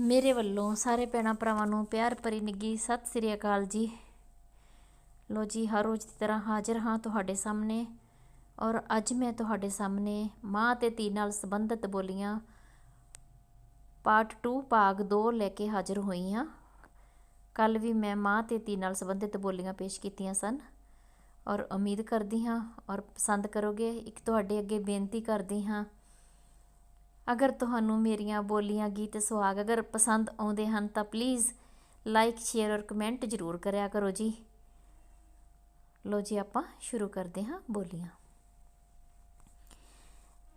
ਮੇਰੇ ਵੱਲੋਂ ਸਾਰੇ ਭੈਣਾਂ ਭਰਾਵਾਂ ਨੂੰ ਪਿਆਰ ਭਰੀ ਨਿੱਘੀ ਸਤਿ ਸ੍ਰੀ ਅਕਾਲ ਜੀ। ਲੋ ਜੀ, ਹਰ ਰੋਜ਼ ਦੀ ਤਰ੍ਹਾਂ ਹਾਜ਼ਰ ਹਾਂ ਤੁਹਾਡੇ ਸਾਹਮਣੇ ਔਰ ਅੱਜ ਮੈਂ ਤੁਹਾਡੇ ਸਾਹਮਣੇ ਮਾਂ ਤੇ ਧੀ ਨਾਲ ਸੰਬੰਧਿਤ ਬੋਲੀਆਂ ਪਾਰਟ 2 ਭਾਗ 2 ਲੈ ਕੇ ਹਾਜ਼ਰ ਹੋਈ ਹਾਂ। ਕੱਲ ਵੀ ਮੈਂ ਮਾਂ ਤੇ ਧੀ ਨਾਲ ਸੰਬੰਧਿਤ ਬੋਲੀਆਂ ਪੇਸ਼ ਕੀਤੀਆਂ ਸਨ ਔਰ ਉਮੀਦ ਕਰਦੀ ਹਾਂ ਔਰ ਪਸੰਦ ਕਰੋਗੇ। ਇੱਕ ਤੁਹਾਡੇ ਅੱਗੇ ਬੇਨਤੀ ਕਰਦੀ ਹਾਂ ਅਗਰ ਤੁਹਾਨੂੰ ਮੇਰੀਆਂ ਬੋਲੀਆਂ, ਗੀਤ, ਸੁਹਾਗ ਅਗਰ ਪਸੰਦ ਆਉਂਦੇ ਹਨ ਤਾਂ ਪਲੀਜ਼ ਲਾਈਕ ਸ਼ੇਅਰ ਔਰ ਕਮੈਂਟ ਜ਼ਰੂਰ ਕਰਿਆ ਕਰੋ ਜੀ। ਲੋ ਜੀ ਆਪਾਂ ਸ਼ੁਰੂ ਕਰਦੇ ਹਾਂ ਬੋਲੀਆਂ।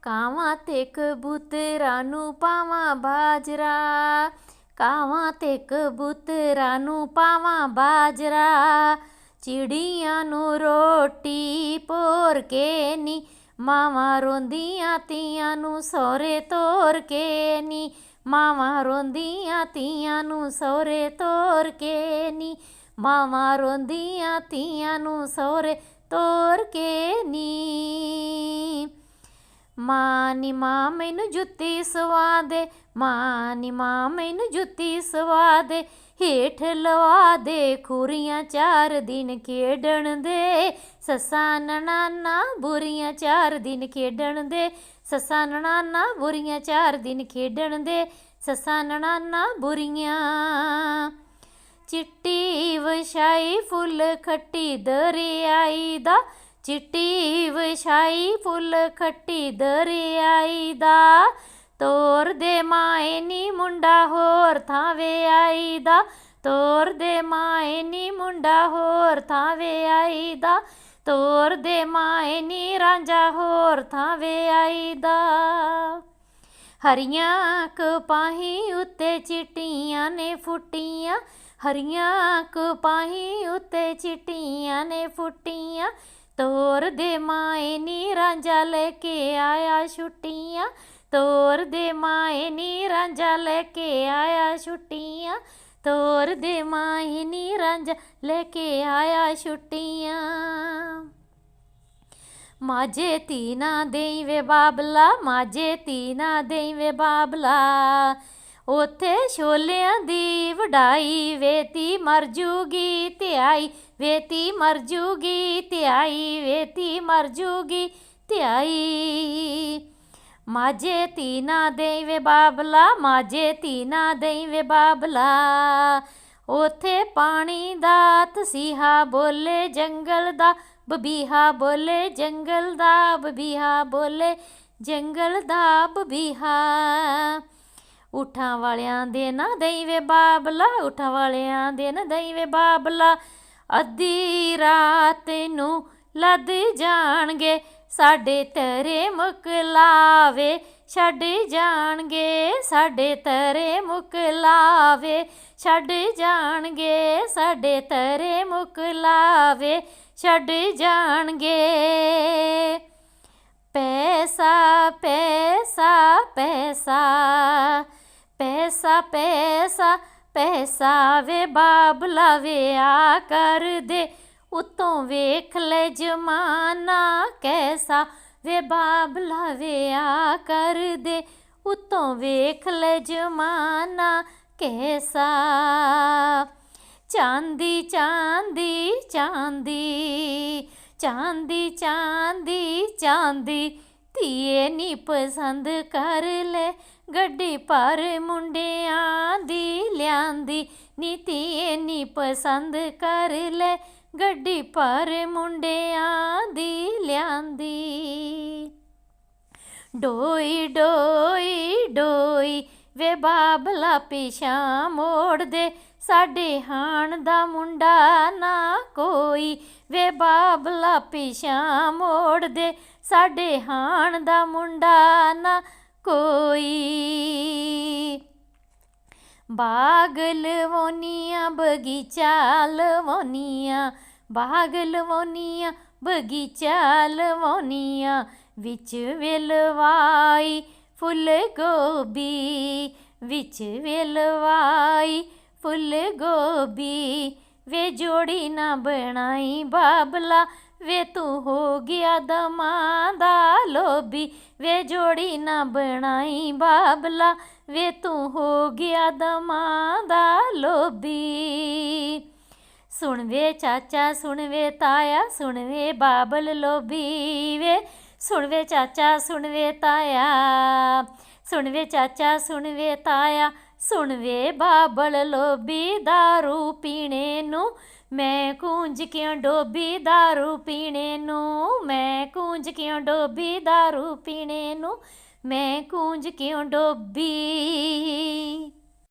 ਕਾਵਾਂ ਤੇ ਕਬੂਤਰਾਂ ਨੂੰ ਪਾਵਾਂ ਬਾਜਰਾ, ਕਾਵਾਂ ਤੇ ਕਬੂਤਰਾਂ ਨੂੰ ਪਾਵਾਂ ਬਾਜਰਾ, ਚਿੜੀਆਂ ਨੂੰ ਰੋਟੀ ਪੋਰ ਕੇ ਨੀ ਮਾਵਾਂ ਰੋਂਦੀਆਂ ਤੀਆਂ ਨੂੰ ਸੋਰੇ ਤੋਰ ਕੇ ਨੀ। ਮਾਵਾਂ ਰੋਂਦੀਆਂ ਤੀਆਂ ਨੂੰ ਸੋਰੇ ਤੋਰ ਕੇ ਨੀ। ਮਾਵਾਂ ਰੋਂਦੀਆਂ ਤੀਆਂ ਨੂੰ ਸੋਰੇ ਤੋਰ ਕੇ ਨੀ। ਮਾਂ ਨੀ ਮਾਂ ਮੈਨੂੰ ਜੁੱਤੀ ਸਵਾ ਦੇ ਮਾਂ ਨੀ ਮਾਂ ਮੈਨੂੰ ਜੁੱਤੀ ਸਵਾ ਦੇ। ਹੇਠ ਲਵਾ ਦੇ ਖੁਰੀਆਂ ਚਾਰ ਦਿਨ ਖੇਡਣ ਦੇ। ਸੱਸਾਂ ਨਨਾਨਾ ਬੁਰੀਆਂ ਚਾਰ ਦਿਨ ਖੇਡਣ ਦੇ। ਸੱਸਾਂ ਨਨਾਨਾ ਬੁਰੀਆਂ ਚਾਰ ਦਿਨ ਖੇਡਣ ਦੇ। ਸੱਸਾਂ ਨਨਾਨਾ ਬੁਰੀਆਂ। ਚਿੱਟੀ ਵਛਾਈ ਫੁੱਲ ਖੱਟੀ ਦਰਿਆਈ ਦਾ। ਚਿੱਟੀ ਵਛਾਈ ਫੁੱਲ ਖੱਟੀ ਦਰਿਆਈ ਦਾ। ਤੋਰ ਦੇ ਮਾਏ ਨੀ ਮੁੰਡਾ ਹੋਰ ਥਾਵੇ ਆਈਦਾ। ਤੋਰ ਦੇ ਮਾਏ ਨੀ ਮੁੰਡਾ ਹੋਰ ਥਾਵੇ ਆਈਦਾ। ਤੋਰ ਦੇ ਮਾਏ ਨੀ ਰਾਂਝਾ ਹੋਰ ਥਾਵੇ ਆਈਦਾ। ਹਰੀਆਂ ਕਪਾਹੀ ਉੱਤੇ ਚਿੱਟੀਆਂ ਨੇ ਫੁੱਟੀਆਂ। ਹਰੀਆਂ ਕਪਾਹੀ ਉੱਤੇ ਚਿੱਟੀਆਂ ਨੇ ਫੁੱਟੀਆਂ। ਤੋਰ ਦੇ ਮਾਏ ਨੀ ਰਾਂਝਾ ਲੈ ਕੇ ਆਇਆ ਛੁੱਟੀਆਂ। ਤੋਰ ਦੇ ਮਾਏ ਨੀ ਰਾਂਝਾ ਲੈ ਕੇ ਆਇਆ ਛੁੱਟੀਆਂ। ਤੋਰ ਦੇ ਮਾਏ ਨੀ ਰਾਂਝਾ ਲੈ ਕੇ ਆਇਆ ਛੁੱਟੀਆਂ। ਮਾਝੇ ਤੀਨਾ ਦੇਈ ਵੇ ਬਾਬਲਾ, ਮਾਝੇ ਤੀਨਾ ਦੇਈ ਵੇ ਬਾਬਲਾ। ਉਥੇ ਛੋਲਿਆਂ ਦੀ ਵਡਾਈ ਵੇਤੀ ਮਰ ਜੂਗੀ ਧਿਆਈ, ਵੇਤੀ ਮਰ ਜੂਗੀ ਧਿਆਈ, ਵੇਤੀ ਮਰ ਜੂਗੀ ਧਿਆਈ। ਮਾਝੇ ਤੀਨਾ ਦੇਈ ਵੇ ਬਾਬਲਾ, ਮਾਝੇ ਤੀਨਾ ਦੇਈ ਵੇ ਬਾਬਲਾ। ਉਥੇ ਪਾਣੀ ਦਾ ਤਸੀਹਾ ਬੋਲੇ, ਜੰਗਲ ਦਾ ਬਬੀਹਾ ਬੋਲੇ, ਜੰਗਲ ਦਾ ਬਬੀਹਾ ਬੋਲੇ, ਜੰਗਲ ਦਾ ਬਬੀਹਾ। ਉਠਾਂ ਵਾਲਿਆਂ ਦੇ ਨਾ ਦਈ ਬਾਬਲਾ ਉਠਾਂ ਵਾਲਿਆਂ ਦੇ ਨਾ ਦਈ ਬਾਬਲਾ। ਅੱਧੀ ਰਾਤ ਨੂੰ ਲੱਦ ਜਾਣਗੇ ਸਾਡੇ ਤਰੇ ਮੁਕਲਾਵੇ ਛੱਡ ਜਾਣਗੇ ਸਾਡੇ ਤਰੇ ਮੁਕਲਾਵੇ ਛੱਡ ਜਾਣਗੇ ਸਾਡੇ ਤਰੇ ਮੁਕਲਾਵੇ ਛੱਡ ਜਾਣਗੇ। ਪੈਸਾ ਪੈਸਾ ਪੈਸਾ ਪੈਸਾ ਪੈਸਾ ਪੈਸਾ ਵੇ ਬਾਬਲਾ ਵੇ ਆ ਕਰ ਦੇ। ਉਤੋਂ ਵੇਖ ਲੈ ਜਮਾਨਾ ਕੈਸਾ, ਵੇ ਬਾਬਲਾ ਵੇ ਆ ਕਰ ਦੇ ਉਤੋਂ ਵੇਖ ਲੈ ਜਮਾਨਾ ਕੈਸਾ। ਚਾਂਦੀ ਚਾਂਦੀ ਚਾਂਦੀ ਚਾਂਦੀ ਚਾਂਦੀ ਚਾਂਦੀ, ਧੀਏ ਨੀ ਪਸੰਦ ਕਰ ਲੈ। ਗੱਡੀ ਪਰ ਮੁੰਡਿਆਂ ਦੀ ਲਿਆਂਦੀ, ਨੀ ਧੀਏ ਨੀ ਪਸੰਦ ਕਰ ਲੈ। ਗੱਡੀ ਪਰ ਮੁੰਡਿਆਂ ਦੀ ਲਿਆਂਦੀ। ਡੋਈ ਡੋਈ ਡੋਈ ਵੇ ਬਾਬਲਾ ਪਿਛਾ ਮੋੜ ਦੇ ਸਾਡੇ ਹਾਣ ਦਾ ਮੁੰਡਾ ਨਾ ਕੋਈ ਵੇ ਬਾਬਲਾ ਪਿਛਾ ਮੋੜ ਦੇ ਸਾਡੇ ਹਾਣ ਦਾ ਮੁੰਡਾ ਨਾ ਕੋਈ। ਬਾਗ ਲਵੋਨੀਆਂ ਬਗੀਚਾ ਲਵੋਨੀਆਂ ਬਾਗ ਲਵੋਨੀਆਂ ਬਗੀਚਾ ਲਵੋਨੀਆਂ ਵਿੱਚ ਵੇਲਵਾਈ ਫੁੱਲ ਗੋਬੀ ਵਿੱਚ ਵੇਲਵਾਈ ਫੁੱਲ ਗੋਬੀ ਵੇ ਜੋੜੀ ਨਾ ਬਣਾਈ ਬਾਬਲਾ, ਵੇ ਤੂੰ ਹੋ ਗਿਆ ਦਮਾਂ ਦਾ ਲੋਭੀ, ਵੇ ਜੋੜੀ ਨਾ ਬਣਾਈ ਬਾਬਲਾ ਵੇ ਤੂੰ ਹੋ ਗਿਆ ਦਮਾਂ ਦਾ ਲੋਭੀ ਸੁਣ ਵੇ ਚਾਚਾ ਸੁਣ ਵੇ ਤਾਇਆ ਸੁਣ ਵੇ ਬਾਬਲ ਲੋਭੀ ਵੇ ਸੁਣ ਵੇ ਚਾਚਾ ਸੁਣ ਵੇ ਤਾਇਆ ਸੁਣ ਵੇ ਚਾਚਾ ਸੁਣ ਵੇ ਤਾਇਆ ਸੁਣ ਵੇ ਬਾਬਲ ਲੋਭੀ दारू ਪੀਣੇ ਨੂੰ ਮੈਂ ਕੂੰਜ ਕਿਉਂ ਡੋਬੀ दारू ਪੀਣੇ ਨੂੰ ਮੈਂ ਕੂੰਜ ਕਿਉਂ ਡੋਬੀ दारू ਪੀਣੇ ਨੂੰ ਮੈਂ ਕੂੰਜ ਕਿਉਂ ਡੋਬੀ?